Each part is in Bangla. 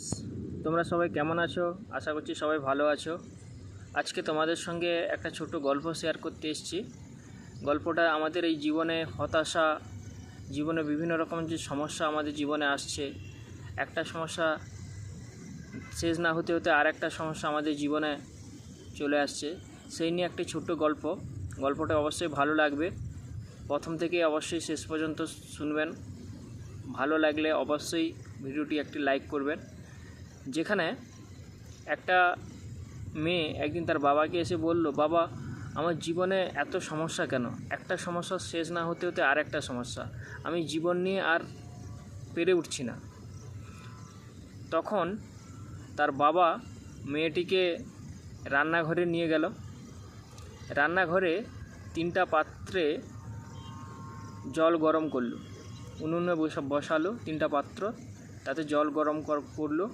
ফ্রেন্ডস তোমরা সবাই কেমন আছো? আশা করছি সবাই ভালো আছো। আজকে তোমাদের সঙ্গে একটা ছোট গল্প শেয়ার করতে এসেছি। গল্পটা আমাদের এই জীবনে হতাশা, জীবনে বিভিন্ন রকম যে সমস্যা আমাদের জীবনে আসছে, একটা সমস্যা শেষ না হতে হতে আর একটা সমস্যা আমাদের জীবনে চলে আসছে। সেই নিয়ে একটি ছোট্ট গল্প। গল্পটা অবশ্যই ভালো লাগবে। প্রথম থেকে অবশ্যই শেষ পর্যন্ত শুনবেন। ভালো লাগলে অবশ্যই ভিডিওটি একটি লাইক করবেন। যেখানে একটা মেয়ে একদিন তার বাবাকে এসে বলল, বাবা, আমার জীবনে এত সমস্যা কেন? একটা সমস্যা শেষ না হতে হতে আর একটা সমস্যা। আমি জীবন নিয়ে আর পেরে উঠছি না। তখন তার বাবা মেয়েটিকে রান্নাঘরে নিয়ে গেল। রান্নাঘরে তিনটা পাত্রে জল গরম করল। উনুনে বসা বসালো তিনটা পাত্র। তাতে জল গরম কর- করল।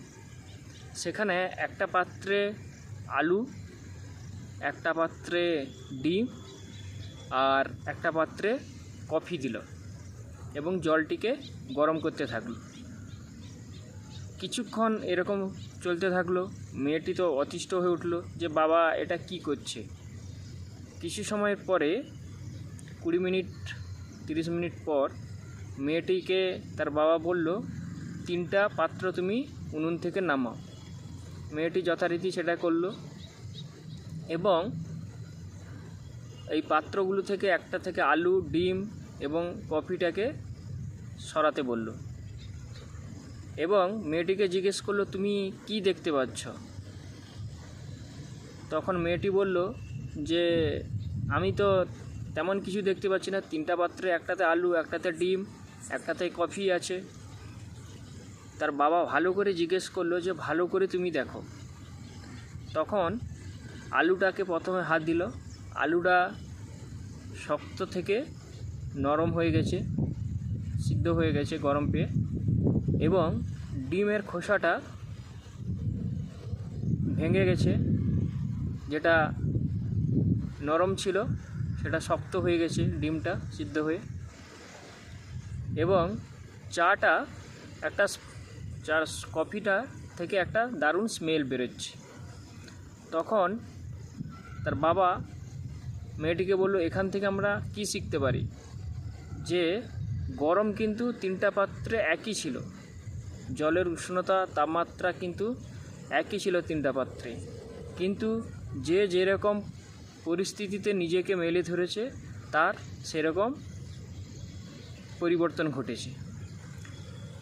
সেখানে একটা পাত্রে আলু, একটা পাত্রে ডিম আর একটা পাত্রে কফি দিল এবং জলটিকে গরম করতে থাকল। কিছুক্ষণ এরকম চলতে থাকল। মেয়েটি তো অতিষ্ঠ হয়ে উঠল যে, বাবা, এটা কি করছে? কিছু সময়ের পরে, কুড়ি মিনিট, তিরিশ মিনিট পর মেয়েটিকে তার বাবা বলল, তিনটা পাত্র তুমি উনুন থেকে নামাও। মেয়েটি যথারীতি সেটা করল এবং এই পাত্রগুলো থেকে একটা থেকে আলু, ডিম এবং কফিটাকে সরাতে বলল এবং মেয়েটিকে জিজ্ঞেস করল, তুমি কি দেখতে পাচ্ছ? তখন মেয়েটি বলল যে, আমি তো তেমন কিছু দেখতে পাচ্ছি না। তিনটা পাত্রে একটাতে আলু, একটাতে ডিম, একটাতে কফি আছে। তার বাবা ভালো করে জিজ্ঞেস করল যে, ভালো করে তুমি দেখো। তখন আলুটাকে প্রথমে হাত দিল। আলুটা শক্ত থেকে নরম হয়ে গেছে, সিদ্ধ হয়ে গেছে গরম পেয়ে এবং ডিমের খোসাটা ভেঙে গেছে, যেটা নরম ছিল, সেটা শক্ত হয়ে গেছে ডিমটা সিদ্ধ হয়ে এবং চাটা একটা স- কফিটা থেকে একটা দারুণ স্মেল বেরোচ্ছে। তখন তার বাবা মেয়েটিকে বলল, এখান থেকে আমরা কি শিখতে পারি? যে গরম কিন্তু তিনটা পাত্রে একই ছিল। জলের উষ্ণতা, তাপমাত্রা কিন্তু একই ছিল তিনটা পাত্রে। কিন্তু যে যেরকম পরিস্থিতিতে নিজেকে মেলে ধরেছে, তার সেরকম পরিবর্তন ঘটেছে।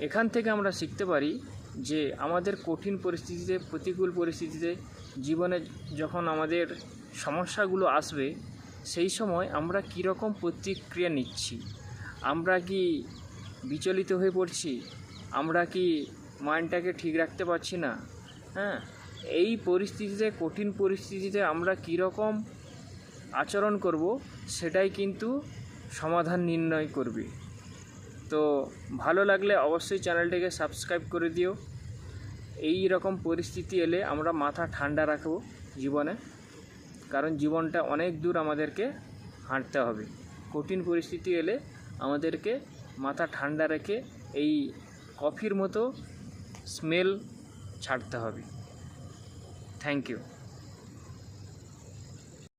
এখান থেকে আমরা শিখতে পারি যে আমাদের কঠিন পরিস্থিতিতে, প্রতিকূল পরিস্থিতিতে জীবনে যখন আমাদের সমস্যাগুলো আসবে, সেই সময় আমরা কীরকম প্রতিক্রিয়া নিচ্ছি? আমরা কি বিচলিত হয়ে পড়ছি? আমরা কি মাইন্ডটাকে ঠিক রাখতে পারছি না? হ্যাঁ এই পরিস্থিতিতে, কঠিন পরিস্থিতিতে আমরা কীরকম আচরণ করব, সেটাই কিন্তু সমাধান নির্ণয় করবে। তো ভালো লাগলে অবশ্যই চ্যানেলটিকে সাবস্ক্রাইব করে দিও। এই রকম পরিস্থিতি এলে আমরা মাথা ঠান্ডা রাখব জীবনে, কারণ জীবনটা অনেক দূর আমাদেরকে হাঁটতে হবে। কঠিন পরিস্থিতি এলে আমাদেরকে মাথা ঠান্ডা রেখে এই কফির মতো স্মেল ছাড়তে হবে। Thank you.